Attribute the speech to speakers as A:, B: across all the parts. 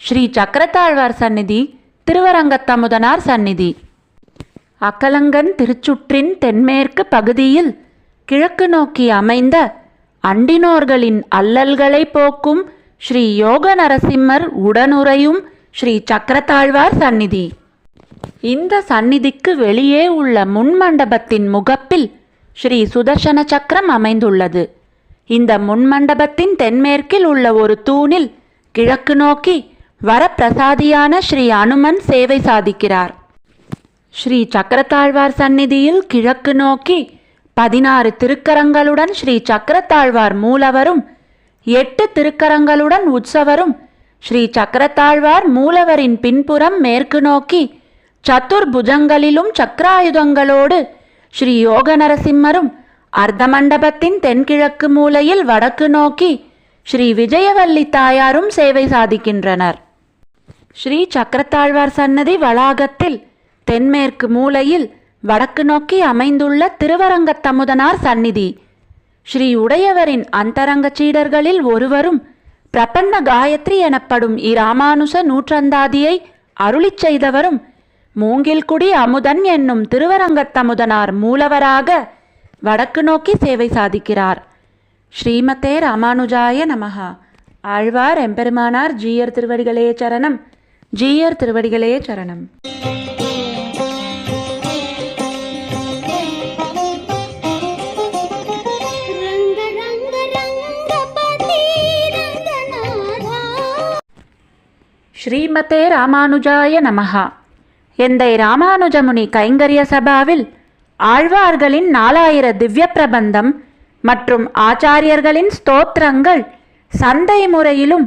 A: ஸ்ரீ சக்கரத்தாழ்வார் சந்நிதி திருவரங்கத்தமுதனார் சந்நிதி. அக்கலங்கன் திருச்சுற்றின் தென்மேற்கு பகுதியில் கிழக்கு நோக்கி அமைந்த அண்டினோர்களின் அல்லல்களை போக்கும் ஸ்ரீ யோக நரசிம்மர் உடனுறையும் ஸ்ரீ சக்கரத்தாழ்வார் சந்நிதி. இந்த சந்நிதிக்கு வெளியே உள்ள முன்மண்டபத்தின் முகப்பில் ஸ்ரீ சுதர்சன சக்கரம் அமைந்துள்ளது. இந்த முன்மண்டபத்தின் தென்மேற்கில் உள்ள ஒரு தூணில் கிழக்கு நோக்கி வரப்பிரசாதியான ஸ்ரீ அனுமன் சேவை சாதிக்கிறார். ஸ்ரீ சக்கரத்தாழ்வார் சந்நிதியில் கிழக்கு நோக்கி பதினாறு திருக்கரங்களுடன் ஸ்ரீ சக்கரத்தாழ்வார் மூலவரும் எட்டு திருக்கரங்களுடன் உற்சவரும் ஸ்ரீ சக்கரத்தாழ்வார் மூலவரின் பின்புறம் மேற்கு நோக்கி சத்துர்புஜங்களிலும் சக்கராயுதங்களோடு ஸ்ரீ யோக நரசிம்மரும் அர்த்தமண்டபத்தின் தென்கிழக்கு மூலையில் வடக்கு நோக்கி ஸ்ரீ விஜயவல்லி தாயாரும் சேவை சாதிக்கின்றனர். ஸ்ரீ சக்கரத்தாழ்வார் சன்னதி வளாகத்தில் தென்மேற்கு மூலையில் வடக்கு நோக்கி அமைந்துள்ள திருவரங்கத்தமுதனார் சந்நிதி. ஸ்ரீ உடையவரின் அந்தரங்க சீடர்களில் ஒருவரும் பிரபன்ன காயத்ரி எனப்படும் இராமானுச நூற்றந்தாதியை அருளிச் செய்தவரும் மூங்கில்குடி அமுதன் என்னும் திருவரங்கத்தமுதனார் மூலவராக வடக்கு நோக்கி சேவை சாதிக்கிறார். ஸ்ரீமதே ராமானுஜாய நமஹா. ஆழ்வார் எம்பெருமானார் ஜீயர் திருவடிகளே சரணம். ஜீயர் திருவடிகளே சரணம். ஸ்ரீமதே ராமானுஜாய நமஹா. எந்தை ராமானுஜமுனி கைங்கரிய சபாவில் ஆழ்வார்களின் நாலாயிர திவ்ய பிரபந்தம் மற்றும் ஆச்சாரியர்களின் ஸ்தோத்திரங்கள் சந்தை முறையிலும்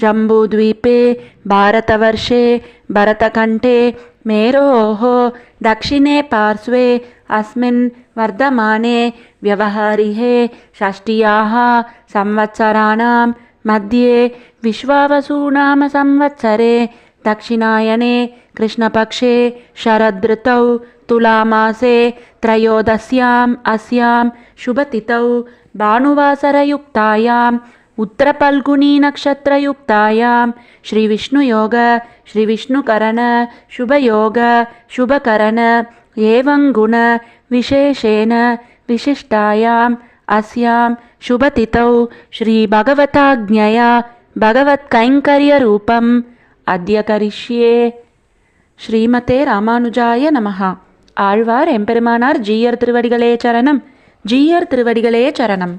A: जम्बूद्वीपे भारतवर्षे भरतकण्ठे मेरोः दक्षिणे पार्श्वे अस्मिन् वर्धमाने व्यवहारिहे षष्ट्याः संवत्सराणां मध्ये विश्वावसूनाम संवत्सरे दक्षिणायने कृष्णपक्षे शरदृतौ तुलामासे त्रयोदश्याम् अस्यां शुभतिथौ भानुवासरयुक्तायाम् उत्तरपल्गुनीनक्षत्रयुक्तायां श्रीविष्णुयोग श्रीविष्णुकरण शुभयोग शुभकरण एवं गुण विशेषेण विशिष्टायाम् अस्यां शुभतिथौ श्रीभगवताज्ञया भगवत्कैङ्कर्यरूपम् अद्य करिष्ये ஸ்ரீமதே ராமானுஜாய நமஹா ஆழ்வார் எம்பெருமானார் ஜீயர் திருவடிகளே சரணம் ஜீயர் திருவடிகளே சரணம்